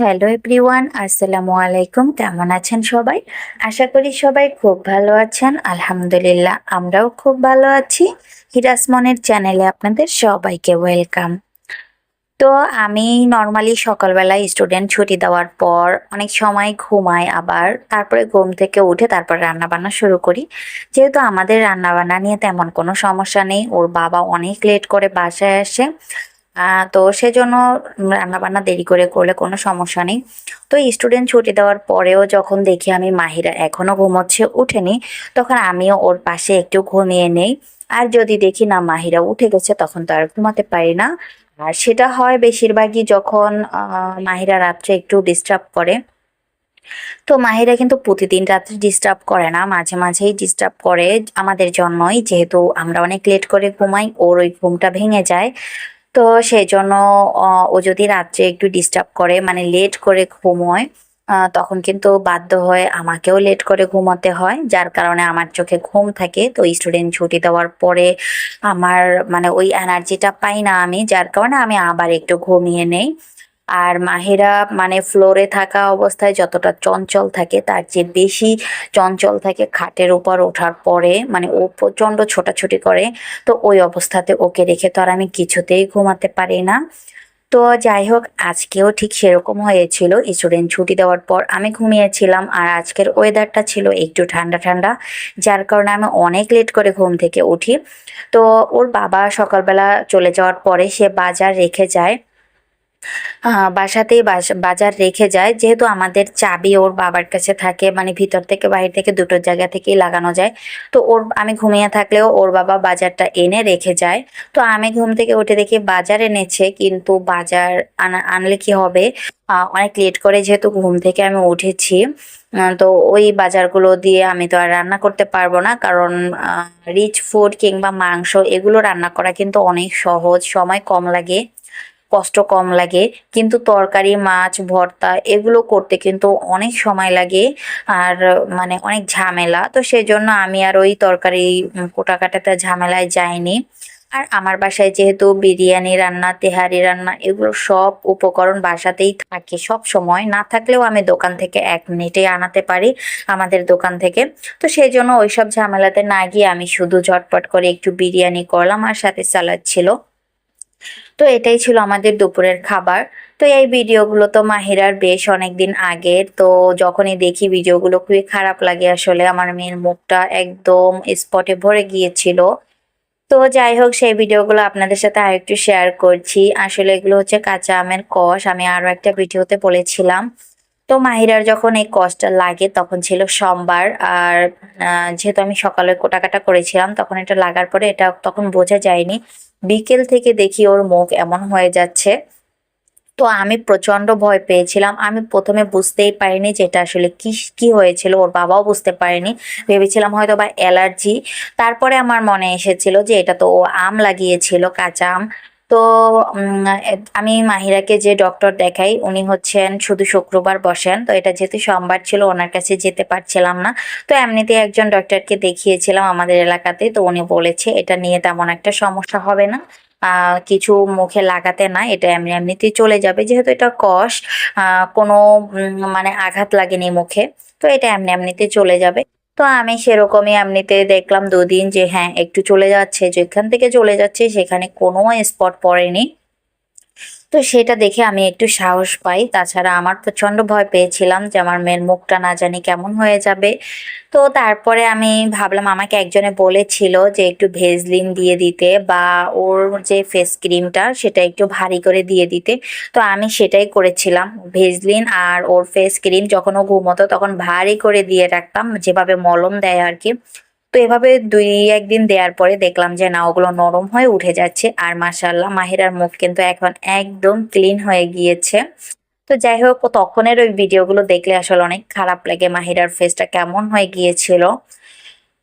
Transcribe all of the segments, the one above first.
Hello everyone আসসালামু আলাইকুম কেমন আছেন সবাই? আশা করি সবাই খুব ভালো আছেন। আলহামদুলিল্লাহ, আমরাও খুব ভালো আছি। হিরাসমনের চ্যানেলে আপনাদের সবাইকে ওয়েলকাম। তো আমি নর্মালি সকালবেলায় স্টুডেন্ট ছুটি দেওয়ার পর অনেক সময় ঘুমাই আবার তারপরে ঘুম থেকে উঠে তারপর রান্না বান্না শুরু করি। যেহেতু আমাদের রান্না বান্না নিয়ে তেমন কোনো সমস্যা নেই, ওর বাবা অনেক লেট করে বাসায় আসে। তো সেজন্য রান্না বান্না দেরি করে করলে কোনো সমস্যা নেই। তো স্টুডেন্ট ছুটি দেওয়ার পরেও যখন দেখি আমি মাহিরা এখনও ঘুমোচ্ছে উঠেনি, তখন আমিও ওর পাশে একটু ঘুমিয়ে নেই। আর যদি দেখি না মাহিরা উঠে গেছে, তখন তো আর ঘুমাতে পারি না। আর সেটা হয় বেশিরভাগই যখন মাহিরা রাত্রে একটু ডিস্টার্ব করে। তো মাহিরা কিন্তু প্রতিদিন রাত্রে ডিস্টার্ব করে না, মাঝে মাঝেই ডিস্টার্ব করে আমাদের জন্যই। যেহেতু আমরা অনেক লেট করে ঘুমাই, ওর ওই ঘুমটা ভেঙে যায়। তো সেই জন্য ও যদি রাত্রে একটু ডিস্টার্ব করে মানে লেট করে ঘুমোয় তখন কিন্তু বাধ্য হয় আমাকেও লেট করে ঘুমাতে হয়। যার কারণে আমার চোখে ঘুম থাকে। তো স্টুডেন্ট ছুটি দেওয়ার পরে আমার মানে ওই এনার্জিটা পাই না আমি। যার কারণে আমি আবার একটু ঘুমিয়ে নেই। আর মাহিরা মানে ফ্লোরে থাকা অবস্থায় যতটা চঞ্চল থাকে, তার চেয়ে বেশি চঞ্চল থাকে খাটের উপর ওঠার পরে মানে ও প্রচণ্ড ছোটাছুটি করে, তো ওই অবস্থাতে ওকে রেখে তো আর আমি কিছুতেই ঘুমাতে পারি না। তো যাই হোক, আজকেও ঠিক সেরকম হয়েছিল স্টুডেন্ট ছুটি দেওয়ার পর আমি ঘুমিয়েছিলাম আর আজকের ওয়েদারটা ছিল একটু ঠান্ডা ঠান্ডা, যার কারণে আমি অনেক লেট করে ঘুম থেকে উঠি। তো ওর বাবা সকালবেলা চলে যাওয়ার পরে সে বাজার রেখে যায়। বাসাতেই বাস- বাজার রেখে যায়। যেহেতু আমাদের চাবি ওর বাবার কাছে থাকে মানে ভিতর থেকে বাইরে থেকে দুটো জায়গা থেকেই লাগানো যায়। তো ওর, আমি ঘুমিয়ে থাকলেও ওর বাবা বাজারটা এনে রেখে যায়। তো আমি ঘুম থেকে উঠে দেখি বাজার এনেছে, কিন্তু বাজার আনা, আনলে কি হবে? অনেক লেট করে যেহেতু ঘুম থেকে আমি উঠেছি। তো ওই বাজারগুলো দিয়ে আমি তো আর রান্না করতে পারব না, কারণ রিচ ফুড কিংবা মাংস এগুলো রান্না করা কিন্তু অনেক সহজ, সময় কম লাগে। কষ্ট কম লাগে। কিন্তু তরকারি, মাছ, ভর্তা এগুলো করতে কিন্তু অনেক সময় লাগে আর মানে অনেক ঝামেলা। তো সেই জন্য আমি আর ওই তরকারি কোটাকাটাতে ঝামেলায় যাইনি। আর আমার বাসায় যেহেতু বিরিয়ানি রান্না, তেহারি রান্না এগুলো সব উপকরণ বাসাতেই থাকে সব সময়। না থাকলেও আমি দোকান থেকে এক মিনিটে আনাতে পারি আমাদের দোকান থেকে। তো সেই জন্য ওইসব ঝামেলাতে না গিয়ে আমি শুধু ঝটপট করে একটু বিরিয়ানি করলাম আর সাথে স্যালাড ছিল। তো এটাই ছিল আমাদের দুপুরের খাবার। তো এই ভিডিওগুলো তো মাহিরার বেশ অনেকদিন আগের। তো যখনই দেখি ভিডিওগুলো, খুবই খারাপ লাগে আসলে। আমার মেয়ের মুখটা একদম স্পটে ভরে গিয়েছিল। তো যাই হোক, সেই ভিডিওগুলো আপনাদের সাথে আর একটু শেয়ার করছি। আসলে এগুলো হচ্ছে কাঁচা আমের কষ। আমি আরও একটা ভিডিওতে বলেছিলাম। তো মাহিরার যখন এই কষটা লাগে তখন ছিল সোমবার আর যেহেতু আমি সকালে কোটাকাটা করেছিলাম তখন এটা লাগার পরে এটা তখন বোঝা যায়নি। বিকেল থেকে দেখি ওর মুখ এমন হয়ে যাচ্ছে। তো আমি প্রচণ্ড ভয় পেয়েছিলাম। আমি প্রথমে বুঝতেই পারিনি যে এটা আসলে কি কি হয়েছিল। ওর বাবাও বুঝতে পারেনি। ভেবেছিলাম হয়তো বা অ্যালার্জি। তারপরে আমার মনে এসেছিল যে এটা তো ও আম লাগিয়েছিল, কাঁচা আম। তো আমি মাহিরাকে যে ডক্টর দেখাই, উনি হচ্ছেন শুধু শুক্রবার বসেন। তো এটা যেহেতু সোমবার ছিল, ওনার কাছে যেতে পারছিলাম না। তো এমনিতে একজন ডক্টরকে দেখিয়েছিলাম আমাদের এলাকাতে। তো উনি বলেছে, এটা নিয়ে তেমন একটা সমস্যা হবে না। কিছু মুখে লাগাতে না। এটা এমনি এমনিতেই চলে যাবে। যেহেতু এটা কষ কোনো মানে আঘাত লাগেনি মুখে। তো এটা এমনি এমনিতে চলে যাবে। তো আমি সেরকমই এমনিতে দেখলাম দুদিন যে হ্যাঁ একটু চলে যাচ্ছে, যেখান থেকে চলে যাচ্ছে সেখানে কোনো স্পট পড়েনি। তো সেটা দেখে আমি একটু সাহস পাই। তাছাড়া আমার প্রচণ্ড ভয় পেয়েছিলাম যে আমার মেয়ের মুখটা না জানি কেমন হয়ে যাবে। তো তারপরে আমি ভাবলাম আমাকে একজনে বলেছিল যে একটু ভেজলিন দিয়ে দিতে বা ওর যে ফেস ক্রিমটা সেটা একটু ভারী করে দিয়ে দিতে। তো আমি সেটাই করেছিলাম। ভেজলিন আর ওর ফেস ক্রিম যখন ও ঘুমোতো তখন ভারী করে দিয়ে রাখতাম, যেভাবে মলম দেয় আর কি। তো এভাবে দুই, একদিন দেওয়ার পরে দেখলাম যে না, ওগুলো নরম হয়ে উঠে যাচ্ছে। আর মাশাআল্লাহ, মাহিরার মুখ কিন্তু এখন একদম ক্লিন হয়ে গিয়েছে। তো যাই হোক, তখনের ওই ভিডিওগুলো দেখলে আসলে অনেক খারাপ লাগে মাহিরার ফেসটা কেমন হয়ে গিয়েছিল।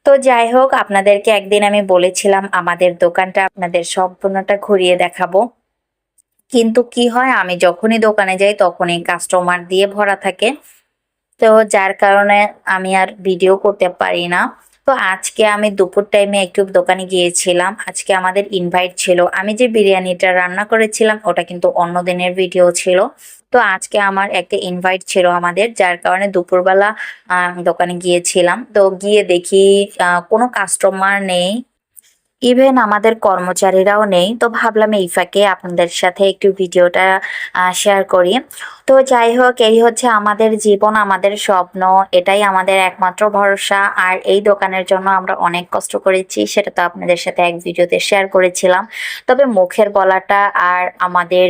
তো যাই হোক, আপনাদেরকে একদিন আমি বলেছিলাম আমাদের দোকানটা আপনাদের সম্পূর্ণটা ঘুরিয়ে দেখাবো। কিন্তু কি হয়, আমি যখনই দোকানে যাই তখনই কাস্টমার দিয়ে ভরা থাকে। তো যার কারণে আমি আর ভিডিও করতে পারি না। তো আজকে আমি দুপুর টাইমে একটু দোকানে গিয়েছিলাম। আজকে আমাদের ইনভাইট ছিল। আমি যে বিরিয়ানিটা রান্না করেছিলাম, ওটা কিন্তু অন্য দিনের ভিডিও ছিল। তো আজকে আমার একটা ইনভাইট ছিল আমাদের, যার কারণে দুপুরবেলা দোকানে গিয়েছিলাম। তো গিয়ে দেখি কোনো কাস্টমার নেই। ইভেন আমাদের কর্মচারীরাও নেই। তো ভাবলাম এই ফাঁকে আপনাদের সাথে একটু ভিডিওটা শেয়ার করি। তো যাই হোক, এই হচ্ছে আমাদের জীবন, আমাদের স্বপ্ন। এটাই আমাদের একমাত্র ভরসা। আর এই দোকানের জন্য আমরা অনেক কষ্ট করেছি, সেটা তো আপনাদের সাথে এক ভিডিওতে শেয়ার করেছিলাম। তবে মুখের বলাটা আর আমাদের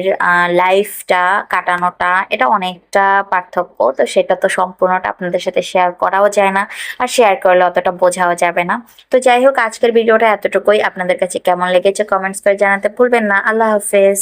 লাইফটা কাটানোটা, এটা অনেকটা পার্থক্য। তো সেটা তো সম্পূর্ণটা আপনাদের সাথে শেয়ার করাও যায় না। আর শেয়ার করলে অতটা বোঝাও যাবে না। তো যাই হোক, আজকের ভিডিওটা এতটুকুই। আপনাদের কাছে কেমন লেগেছে কমেন্টস করে জানাতে ভুলবেন না। আল্লাহ হাফেজ।